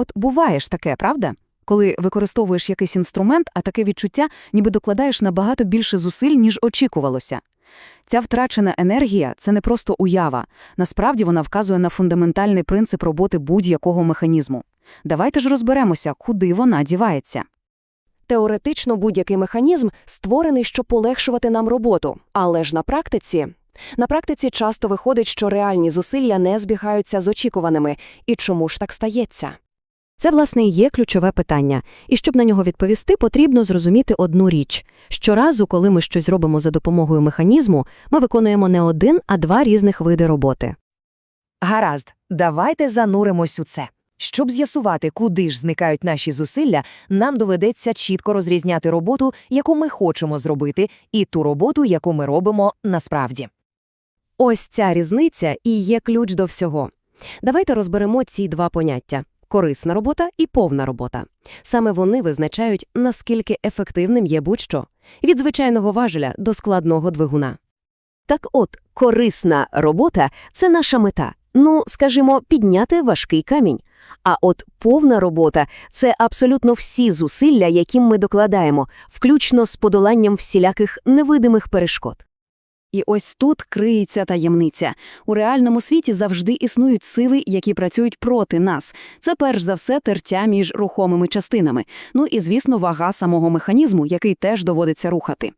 От буває ж таке, правда? Коли використовуєш якийсь інструмент, а таке відчуття, ніби докладаєш набагато більше зусиль, ніж очікувалося. Ця втрачена енергія це не просто уява. Насправді вона вказує на фундаментальний принцип роботи будь-якого механізму. Давайте ж розберемося, куди вона дівається. Теоретично будь-який механізм створений, щоб полегшувати нам роботу, але ж на практиці. На практиці часто виходить, що реальні зусилля не збігаються з очікуваними. І чому ж так стається? Це, власне, і є ключове питання. І щоб на нього відповісти, потрібно зрозуміти одну річ. Щоразу, коли ми щось робимо за допомогою механізму, ми виконуємо не один, а два різних види роботи. Гаразд, давайте зануримось у це. Щоб з'ясувати, куди ж зникають наші зусилля, нам доведеться чітко розрізняти роботу, яку ми хочемо зробити, і ту роботу, яку ми робимо насправді. Ось ця різниця і є ключ до всього. Давайте розберемо ці два поняття – корисна робота і повна робота. Саме вони визначають, наскільки ефективним є будь-що – від звичайного важеля до складного двигуна. Так от, корисна робота – це наша мета. Ну, скажімо, підняти важкий камінь. А от повна робота – це абсолютно всі зусилля, яким ми докладаємо, включно з подоланням всіляких невидимих перешкод. І ось тут криється таємниця. У реальному світі завжди існують сили, які працюють проти нас. Це перш за все тертя між рухомими частинами. Ну і, звісно, вага самого механізму, який теж доводиться рухати.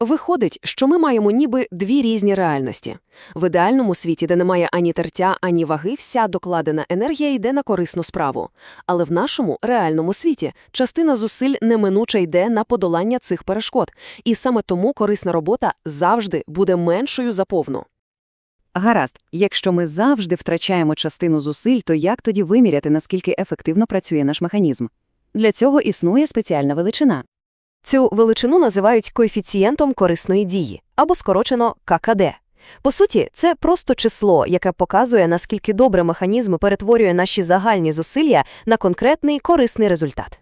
Виходить, що ми маємо ніби дві різні реальності. В ідеальному світі, де немає ані тертя, ані ваги, вся докладена енергія йде на корисну справу. Але в нашому реальному світі частина зусиль неминуче йде на подолання цих перешкод, і саме тому корисна робота завжди буде меншою за повну. Гаразд, якщо ми завжди втрачаємо частину зусиль, то як тоді виміряти, наскільки ефективно працює наш механізм? Для цього існує спеціальна величина. Цю величину називають коефіцієнтом корисної дії, або скорочено ККД. По суті, це просто число, яке показує, наскільки добре механізм перетворює наші загальні зусилля на конкретний корисний результат.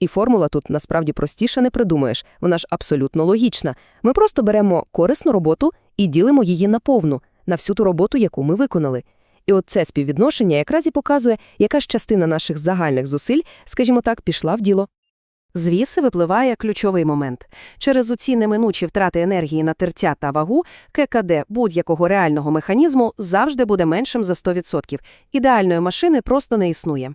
І формула тут насправді простіше не придумаєш, вона ж абсолютно логічна. Ми просто беремо корисну роботу і ділимо її на повну, на всю ту роботу, яку ми виконали. І от це співвідношення якраз і показує, яка ж частина наших загальних зусиль, скажімо так, пішла в діло. Звідси випливає ключовий момент. Через оці неминучі втрати енергії на тертя та вагу ККД будь-якого реального механізму завжди буде меншим за 100%. Ідеальної машини просто не існує.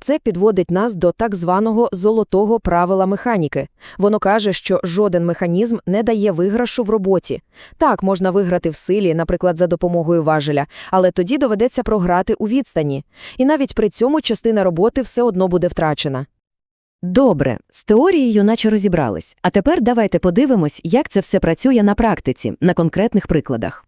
Це підводить нас до так званого золотого правила механіки. Воно каже, що жоден механізм не дає виграшу в роботі. Так, можна виграти в силі, наприклад, за допомогою важеля, але тоді доведеться програти у відстані. І навіть при цьому частина роботи все одно буде втрачена. Добре, з теорією наче розібрались. А тепер давайте подивимось, як це все працює на практиці, на конкретних прикладах.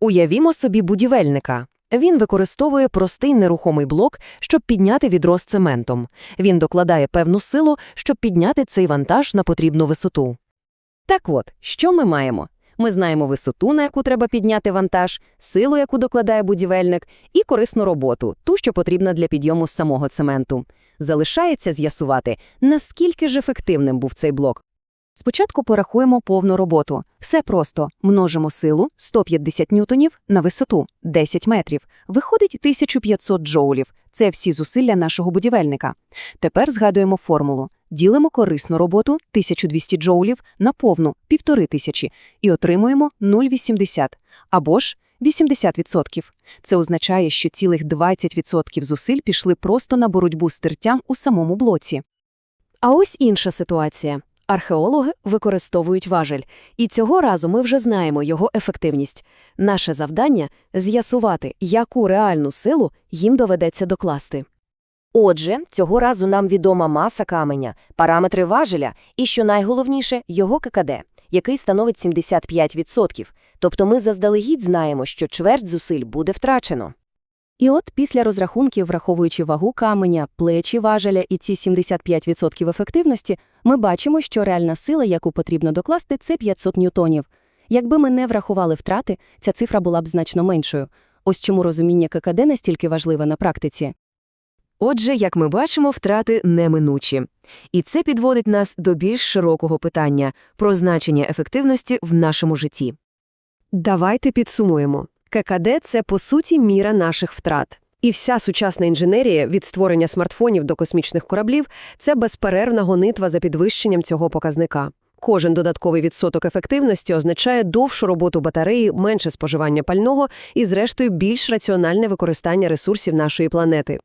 Уявімо собі будівельника. Він використовує простий нерухомий блок, щоб підняти відро з цементом. Він докладає певну силу, щоб підняти цей вантаж на потрібну висоту. Так от, що ми маємо? Ми знаємо висоту, на яку треба підняти вантаж, силу, яку докладає будівельник, і корисну роботу, ту, що потрібна для підйому з самого цементу. Залишається з'ясувати, наскільки ж ефективним був цей блок. Спочатку порахуємо повну роботу. Все просто. Множимо силу 150 ньютонів на висоту 10 метрів. Виходить 1500 джоулів. Це всі зусилля нашого будівельника. Тепер згадуємо формулу. Ділимо корисну роботу 1200 джоулів на повну 1500 і отримуємо 0,80 або ж 80%. Це означає, що цілих 20% зусиль пішли просто на боротьбу з тертям у самому блоці. А ось інша ситуація. Археологи використовують важель, і цього разу ми вже знаємо його ефективність. Наше завдання – з'ясувати, яку реальну силу їм доведеться докласти. Отже, цього разу нам відома маса каменя, параметри важеля і, що найголовніше, його ККД, який становить 75%. Тобто ми заздалегідь знаємо, що чверть зусиль буде втрачено. І от після розрахунків, враховуючи вагу каменя, плечі важеля і ці 75% ефективності, ми бачимо, що реальна сила, яку потрібно докласти, це 500 ньютонів. Якби ми не врахували втрати, ця цифра була б значно меншою. Ось чому розуміння ККД настільки важливе на практиці. Отже, як ми бачимо, втрати неминучі. І це підводить нас до більш широкого питання про значення ефективності в нашому житті. Давайте підсумуємо. ККД – це, по суті, міра наших втрат. І вся сучасна інженерія від створення смартфонів до космічних кораблів – це безперервна гонитва за підвищенням цього показника. Кожен додатковий відсоток ефективності означає довшу роботу батареї, менше споживання пального і, зрештою, більш раціональне використання ресурсів нашої планети.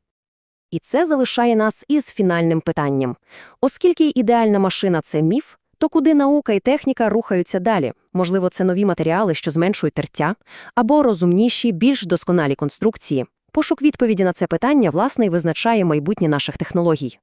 І це залишає нас із фінальним питанням. Оскільки ідеальна машина – це міф, то куди наука і техніка рухаються далі? Можливо, це нові матеріали, що зменшують тертя, або розумніші, більш досконалі конструкції? Пошук відповіді на це питання, власне, і визначає майбутнє наших технологій.